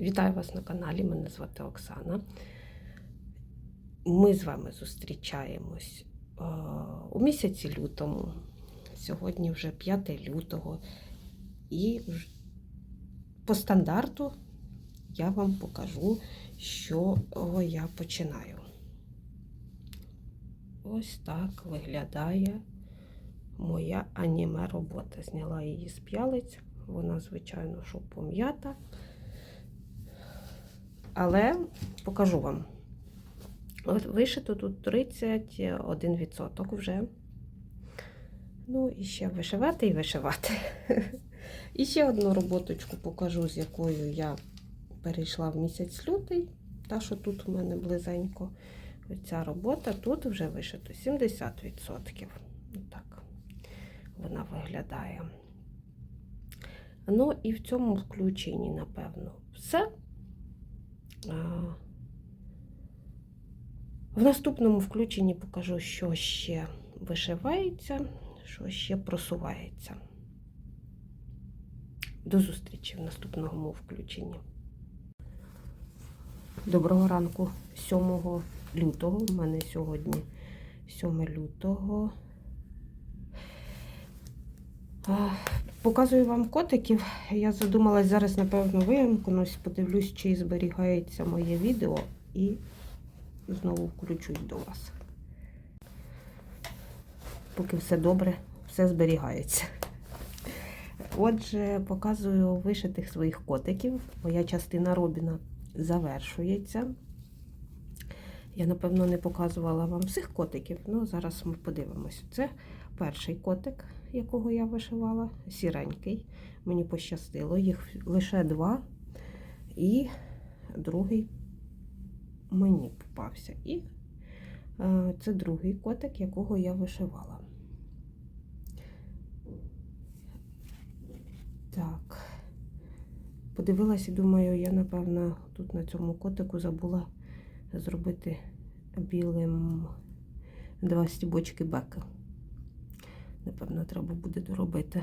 Вітаю вас на каналі, мене звати Оксана. Ми з вами зустрічаємось е, у місяці лютому. Сьогодні вже 5 лютого. І по стандарту я вам покажу, що я починаю. Ось так виглядає моя аніме робота. Зняла її з п'ялиць. Вона, звичайно, що пом'ята. Але покажу вам. От вишито тут 31% вже. Ну, і ще вишивати і вишивати. І ще одну роботочку покажу, з якою я перейшла в місяць лютий. Та, що тут у мене близенько. Оця робота тут вже вишито 70%. Так вона виглядає. Ну, і в цьому включенні, напевно, все. В наступному включенні покажу, що ще вишивається, що ще просувається. До зустрічі в наступному включенні. Доброго ранку 7 лютого. У мене сьогодні 7 лютого. А, Показую вам котиків. Я задумалась зараз, напевно, вимкнусь, подивлюсь, чи зберігається моє відео і знову включусь до вас. Поки все добре, все зберігається. Отже, показую вишитих своїх котиків. Моя частина Робіна завершується. Я, напевно, не показувала вам всіх котиків, але зараз ми подивимося. Це перший котик, якого я вишивала, сіренький. Мені пощастило, їх лише два. І другий мені попався. І е, це другий котик, якого я вишивала. Так. Подивилась і думаю, я, напевно, тут на цьому котику забула зробити білим два стібочки бека. Напевно, треба буде доробити.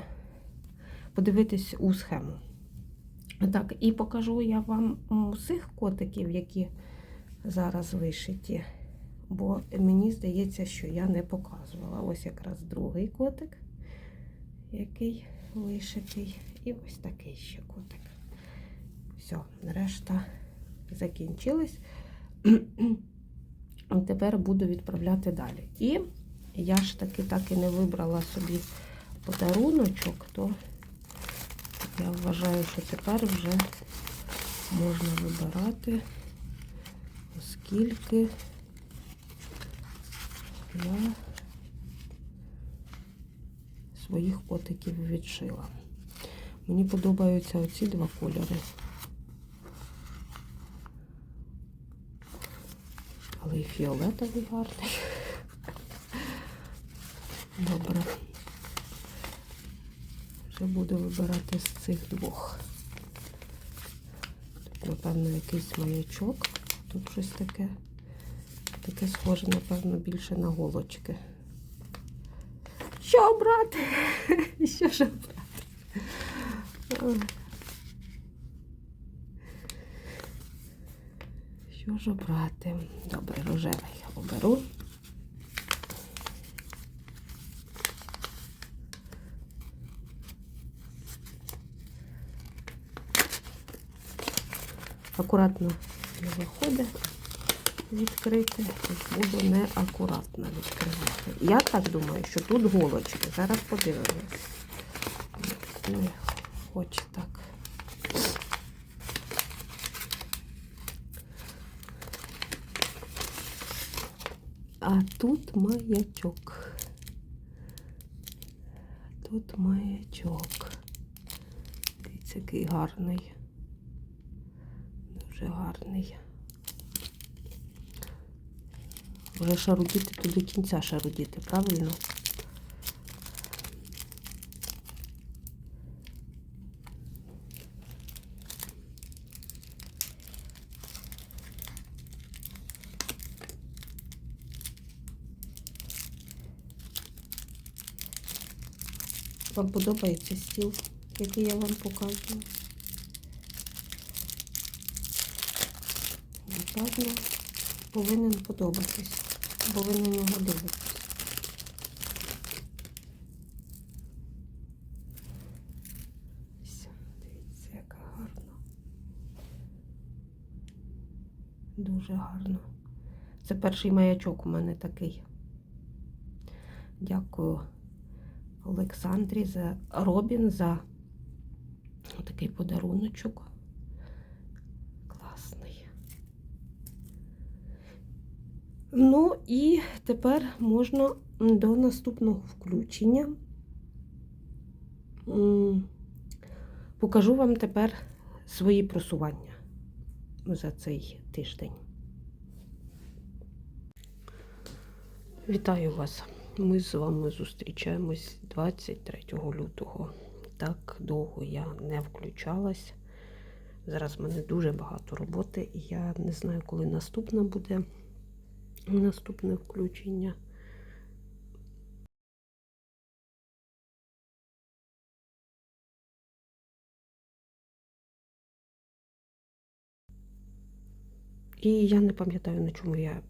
Подивитись у схему. Так, і покажу я вам усіх котиків, які зараз вишиті. Бо мені здається, що я не показувала. Ось якраз другий котик, який вишитий. І ось такий ще котик. Все, решта закінчилась. Тепер буду відправляти далі. І я ж таки так і не вибрала собі подаруночок, то я вважаю, що тепер вже можна вибирати, оскільки я своїх котиків відшила. Мені подобаються оці два кольори. Але і фіолетовий гарний. Добре. Вже буду вибирати з цих двох. Тут, напевно, якийсь маячок. Тут щось таке. Таке схоже, напевно, більше на голочки. Що брати? Що ж брати? Що ж обрати? Добре, рожевий оберу. Акуратно не виходить відкрити, буду неакуратно відкривати. Я так думаю, що тут голочки. Зараз подивимось. Не хоче так. А тут маячок. Тут маячок. Дивіться, який гарний. Дуже гарний. Вже шарудіти то до кінця шарудіти, правильно? Вам подобається стіл, який я вам показую? Напевно, повинен подобатись, бо ви на нього дивитесь. Дивіться, яка гарна. Дуже гарно. Це перший маячок у мене такий. Дякую Олександрі за Робін за такий подаруночок. Ну і тепер можна до наступного включення. Покажу вам тепер свої просування за цей тиждень. Вітаю вас! Ми з вами зустрічаємось 23 лютого. Так довго я не включалась. Зараз в мене дуже багато роботи, і я не знаю, коли наступне буде наступне включення. І я не пам'ятаю, на чому я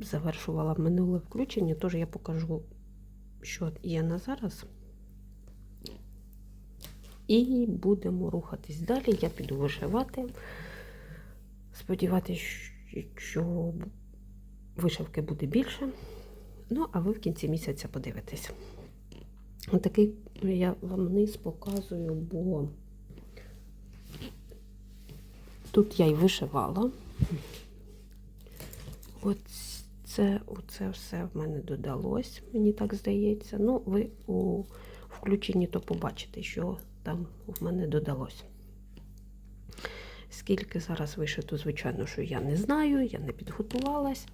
завершувала минуле включення, тож я покажу, що є на зараз. І будемо рухатись далі. Я піду вишивати. Сподіватися, що вишивки буде більше. Ну, а ви в кінці місяця подивитесь. Отакий я вам низ показую, бо тут я й вишивала. От це, оце все в мене додалось, мені так здається. Ну, ви у включенні то побачите, що там в мене додалось. Скільки зараз вишито, звичайно, що я не знаю, я не підготувалась.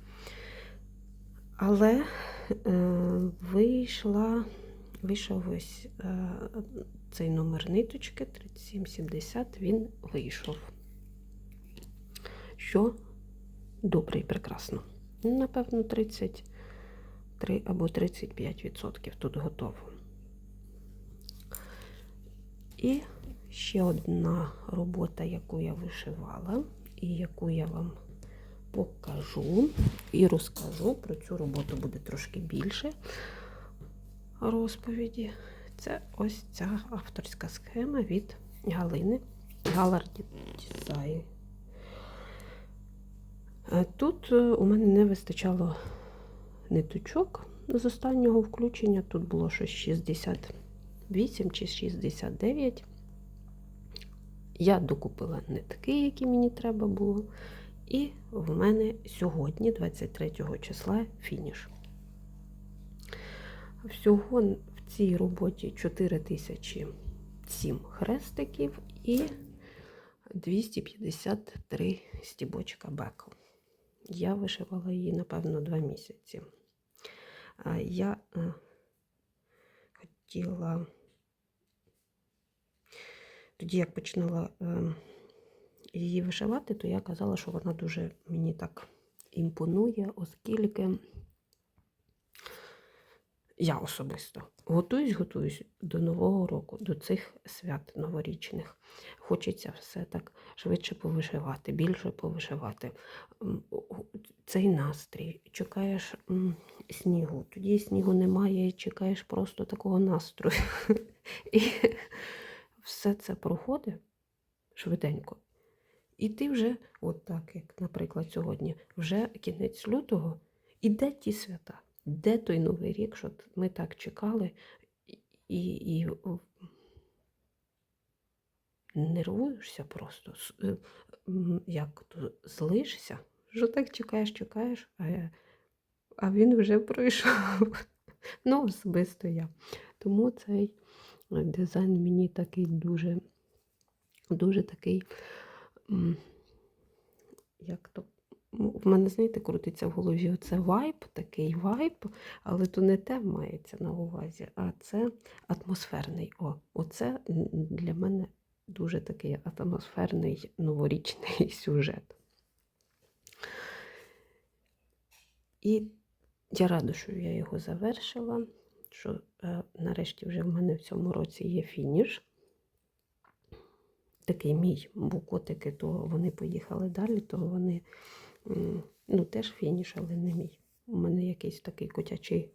Але е, вийшла, вийшов ось е, цей номер ниточки 3770, він вийшов. Що добре і прекрасно. Напевно, 33 або 35% тут готово. І ще одна робота, яку я вишивала, і яку я вам покажу і розкажу. Про цю роботу буде трошки більше розповіді. Це ось ця авторська схема від Галини Галарді Дізайн. Тут е, у мене не вистачало ниточок з останнього включення. Тут було щось 68 чи 69. Я докупила нитки, які мені треба було. І в мене сьогодні, 23 числа, фініш. Всього в цій роботі 4007 хрестиків і 253 стібочка беку. Я вишивала її, напевно, два місяці. Я е, хотіла, тоді, як починала е, її вишивати, то я казала, що вона дуже мені так імпонує, оскільки я особисто готуюсь, готуюсь до Нового року, до цих свят новорічних. Хочеться все так швидше повишивати, більше повишивати. Цей настрій, чекаєш снігу, тоді снігу немає, і чекаєш просто такого настрою. І все це проходить швиденько. І ти вже, от так, як, наприклад, сьогодні, вже кінець лютого, і де ті свята? Де той Новий рік, що ми так чекали, і і нервуєшся просто, е, як то злишся, що так чекаєш, чекаєш, а, а він вже пройшов. Ну, особисто я. Тому цей дизайн мені такий дуже, дуже такий, як то в мене, знаєте, крутиться в голові оце вайб, такий вайб, але то не те мається на увазі, а це атмосферний. О, Оце для мене дуже такий атмосферний новорічний сюжет. І я рада, що я його завершила, що е, нарешті вже в мене в цьому році є фініш. Такий мій, бо котики, то вони поїхали далі, то вони Ну, теж фініш, але не мій. У мене якийсь такий котячий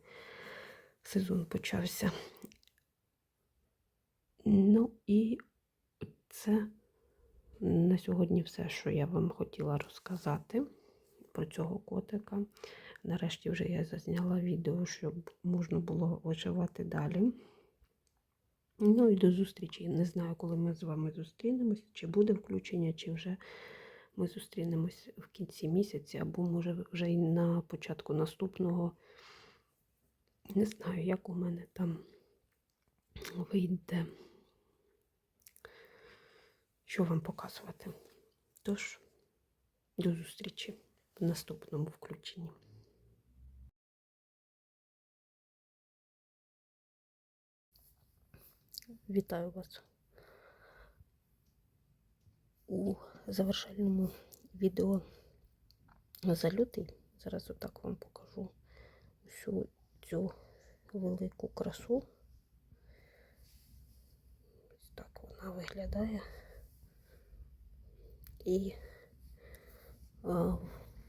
сезон почався. Ну і це на сьогодні все, що я вам хотіла розказати про цього котика. Нарешті вже я зазняла відео, щоб можна було виживати далі. Ну і до зустрічі. Не знаю, коли ми з вами зустрінемось, чи буде включення, чи вже ми зустрінемось в кінці місяця, або може вже й на початку наступного. Не знаю, як у мене там вийде, що вам показувати. Тож, до зустрічі в наступному включенні. Вітаю вас у завершальному відео за лютий. Зараз отак вам покажу всю цю велику красу. Ось так вона виглядає. І а,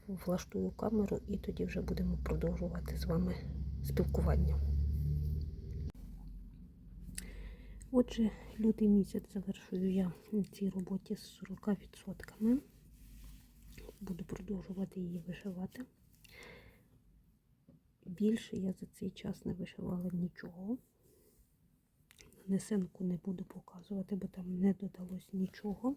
влаштую камеру, і тоді вже будемо продовжувати з вами спілкування. Отже, лютий місяць завершую я на цій роботі з 40%. Буду продовжувати її вишивати. Більше я за цей час не вишивала нічого. Несенку не буду показувати, бо там не додалось нічого.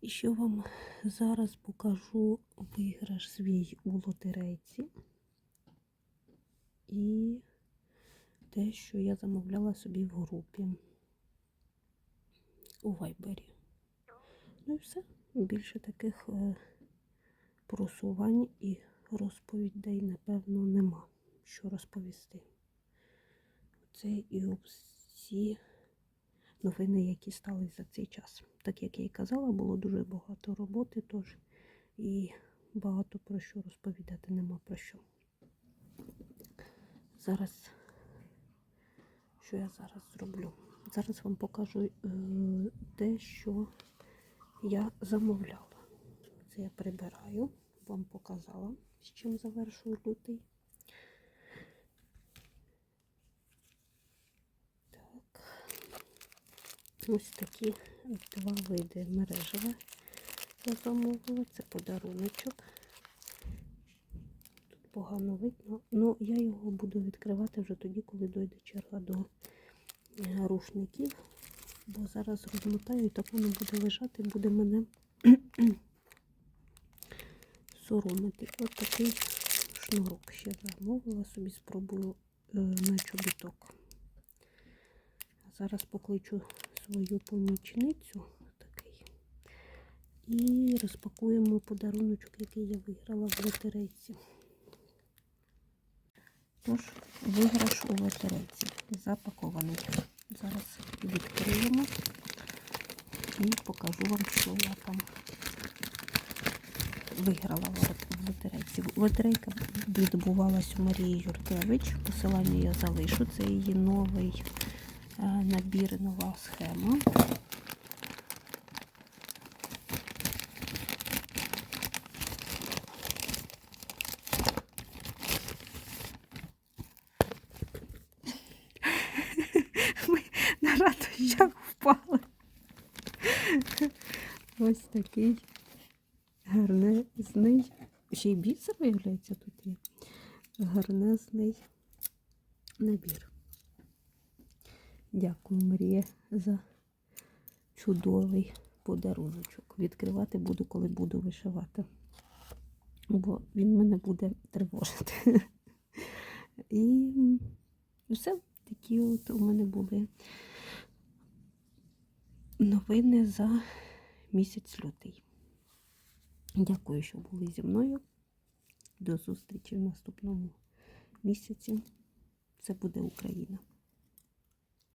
І що вам зараз покажу виграш свій у лотерейці. І те, що я замовляла собі в групі у Вайбері. Ну і все. Більше таких е, просувань і розповідей, напевно, нема що розповісти. Це і всі новини, які стали за цей час. Так як я і казала, було дуже багато роботи, тож і багато про що розповідати нема про що. Зараз що я зараз зроблю? Зараз вам покажу е, те, що я замовляла. Це я прибираю, вам показала, з чим завершую лютий. Так, ось такі два види мережева я замовила. Це подаруночок. Погано видно. Ну, я його буду відкривати вже тоді, коли дойде черга до е, рушників. Бо зараз розмотаю і так воно буде лежати, буде мене соромити. Ось такий шнурок ще замовила, собі спробую е, на чобіток. Зараз покличу свою помічницю. І розпакуємо подаруночок, який я виграла в лотерейці. Тож, виграш у лотерейці запакований. Зараз відкриємо і покажу вам, що я там виграла в лотерейці. Лотерейка відбувалась у Марії Юркевич. Посилання я залишу. Це її новий е, набір, нова схема. Ми ратушах впали. Ось такий гарнезний. Ще й бісер, виявляється, тут є. Гарнезний набір. Дякую, Марія, за чудовий подаруночок. Відкривати буду, коли буду вишивати. Бо він мене буде тривожити. І все. Такі от у мене були новини за місяць лютий. Дякую, що були зі мною. До зустрічі в наступному місяці. Це буде Україна.